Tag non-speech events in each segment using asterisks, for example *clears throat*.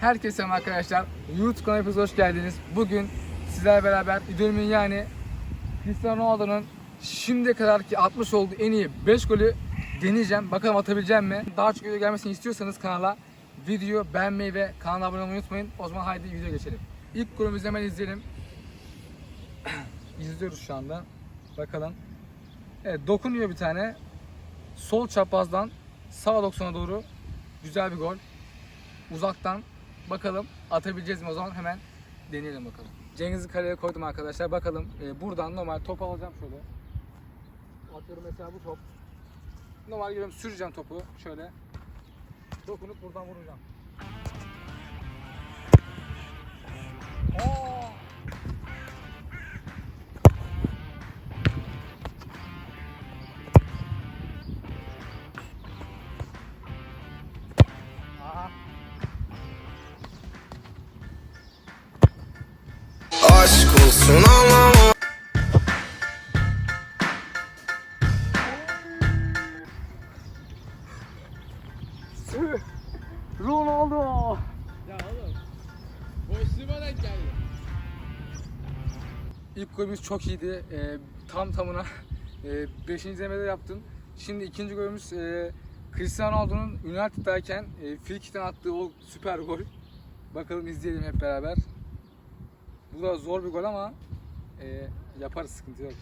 Herkese selam arkadaşlar. YouTube hepiniz hoş geldiniz. Bugün sizlerle beraber idolümün yani Cristiano Ronaldo'nun şimdiye kadar ki atmış olduğu en iyi 5 golü deneyeceğim. Bakalım atabileceğim mi? Daha çok video gelmesini istiyorsanız kanala video beğenmeyi ve kanala abone olmayı unutmayın. O zaman haydi video geçelim. İlk golümüzü hemen izleyelim. *clears throat* İzliyoruz şu anda. Bakalım. Evet dokunuyor bir tane. Sol çaprazdan sağ 90'a doğru güzel bir gol. Uzaktan bakalım atabileceğiz mi o zaman hemen deneyelim bakalım. Cengiz'i kaleye koydum arkadaşlar. Bakalım e, buradan normal top alacağım şöyle. Atıyorum mesela bu top. Normal giriyorum süreceğim topu şöyle. Dokunup buradan vuracağım. Oo! Olsun anlamam Ronaldo. Ya oğlum. Boşluğuma denk geldi. İlk golümüz çok iyiydi. Ee, tam tamına *laughs* 5. e, izlemede yaptım. Şimdi ikinci golümüz e, Cristiano Ronaldo'nun United'dayken e, free attığı o süper gol. Bakalım izleyelim hep beraber. Bu da zor bir gol ama e, yaparız sıkıntı yok.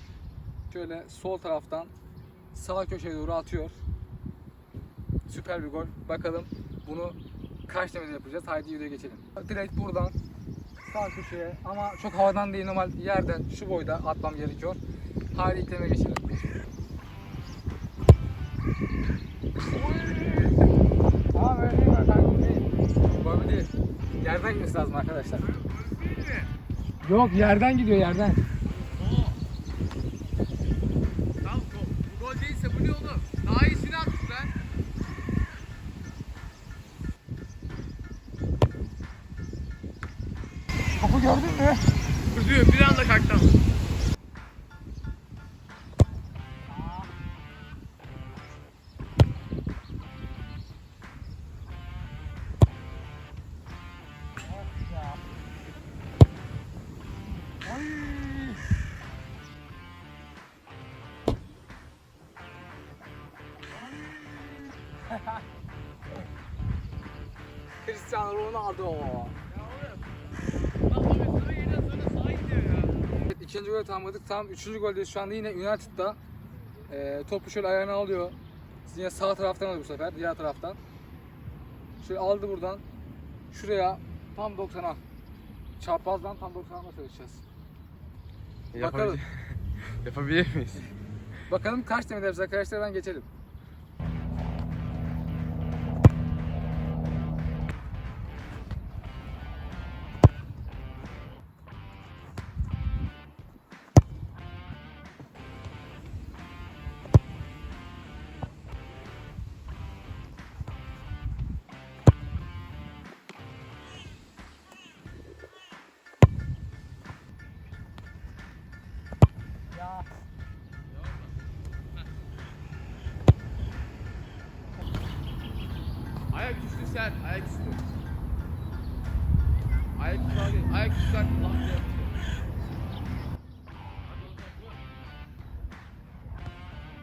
Şöyle sol taraftan sağ köşeye doğru atıyor. Süper bir gol. Bakalım bunu kaç demede yapacağız. Haydi videoya geçelim. Direkt buradan sağ köşeye ama çok havadan değil normal yerden şu boyda atmam gerekiyor. Haydi ikleme geçelim. Böyle değil değil. Böyle değil. Yerden gitmesi lazım arkadaşlar. Yok yerden gidiyor yerden. Tamam bu, gol değilse bu ne oğlum? Daha iyisini attık lan. Topu gördün mü? Kızıyor bir anda kalktı ya. Evet, ikinci golü tamamladık. Tam üçüncü goldeyiz şu anda yine United'da. Ee, topu şöyle ayağına alıyor. Yine sağ taraftan alıyor bu sefer. Diğer taraftan. Şöyle aldı buradan. Şuraya tam 90'a. Çaprazdan tam 90'a almaya çalışacağız. Bakalım. *laughs* Yapabilir miyiz? Bakalım kaç yapacağız arkadaşlar ben geçelim. Ayak üstü sert, ayak üstü. Ayak üstü ayak üstü yapıyor.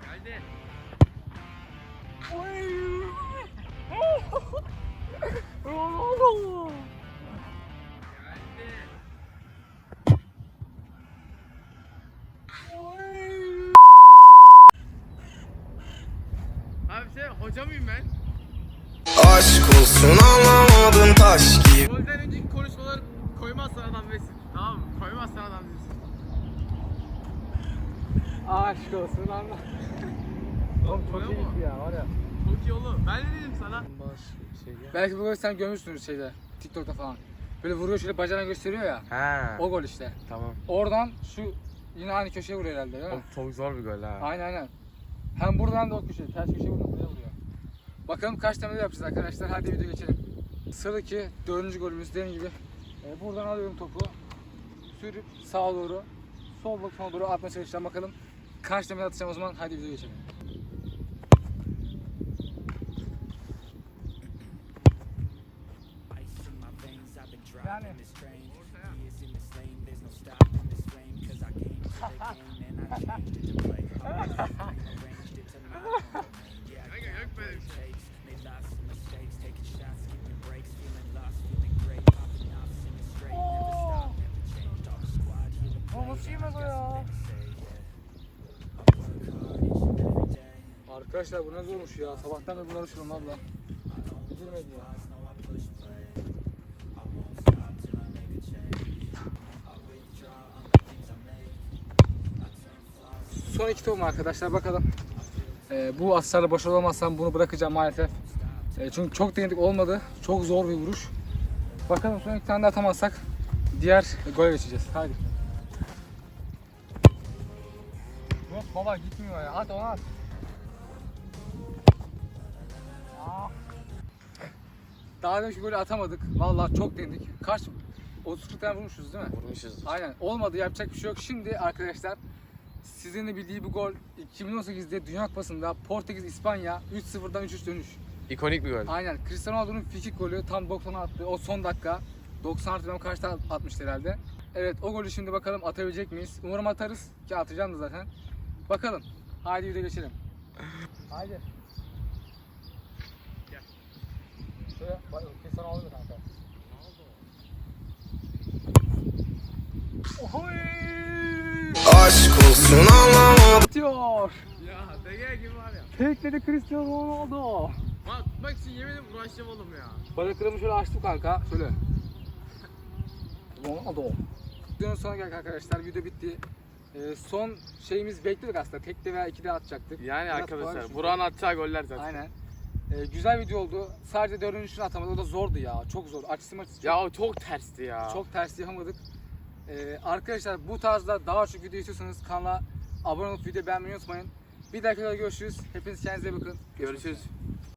Geldi. Aşk olsun anlamadım taş gibi Golden önceki konuşmalar koymazsan adam desin. Tamam mı? Koymazsan adam desin. Aşk olsun anla. *laughs* Oğlum çok Oluyor mu? iyi ya var ya. Çok iyi oğlum. Ben ne dedim sana? Belki bu golü sen görmüşsünüz şeyde TikTok'ta falan. Böyle vuruyor şöyle bacağına gösteriyor ya. Ha. O gol işte. Tamam. Oradan şu yine aynı köşeye vuruyor herhalde değil mi? O çok zor bir gol ha. Aynen aynen. Hem buradan da o köşeye, ters köşeye vuruyor. Bakalım kaç tane yapacağız arkadaşlar. Hadi video geçelim. Sıradaki dördüncü golümüz dediğim gibi. e, buradan alıyorum topu. Sürüp sağa doğru, sol bloksuna doğru atmaya çalışacağım. Bakalım kaç tane atacağım o zaman. Hadi video geçelim. Yani *laughs* Arkadaşlar bu ne zormuş ya. Sabahtan beri uğraşıyorum valla. Bitirmedi ya. Son iki tohum arkadaşlar bakalım. Ee, bu atışlarla başarılı olmazsam bunu bırakacağım maalesef. Ee, çünkü çok denedik olmadı. Çok zor bir vuruş. Bakalım son iki tane de atamazsak diğer gole geçeceğiz. Haydi. Yok baba gitmiyor ya. At onu at. Daha demiş golü atamadık. Vallahi çok denedik. Kaç? 30 tane vurmuşuz değil mi? Vurmuşuz. Aynen. Olmadı yapacak bir şey yok. Şimdi arkadaşlar sizin de bildiği bu gol 2018'de Dünya Kupası'nda Portekiz İspanya 3-0'dan 3-3 dönüş. İkonik bir gol. Aynen. Cristiano Ronaldo'nun frikik golü tam 90'a attı. O son dakika. 90 artı bilmem kaçta atmıştı herhalde. Evet o golü şimdi bakalım atabilecek miyiz? Umarım atarız ki atacağım da zaten. Bakalım. Haydi videoya geçelim. Haydi. Şöyle bak kanka. Ohoy! Aşk olsun anlamadım Atıyor. Ya dege gibi var ya. Tekledi Cristiano Ronaldo. Bak tutmak için yemin ederim uğraşacağım oğlum ya. Balıklarımı şöyle açtım kanka. Şöyle. Ronaldo. Videonun sonuna geldik arkadaşlar. Video bitti. Ee, son şeyimiz bekliyorduk aslında. Tekte veya ikide atacaktık. Yani Biraz arkadaşlar. Burak'ın atacağı goller zaten. Aynen. Ee, güzel video oldu. Sadece dördüncüsünü atamadık. O da zordu ya. Çok zor. Açısı maçısı çok, Ya o çok tersti ya. çok ters yapamadık. Ee, arkadaşlar bu tarzda daha çok video istiyorsanız kanala abone olup video beğenmeyi unutmayın. Bir videoda görüşürüz. Hepiniz kendinize iyi bakın. Görüşürüz.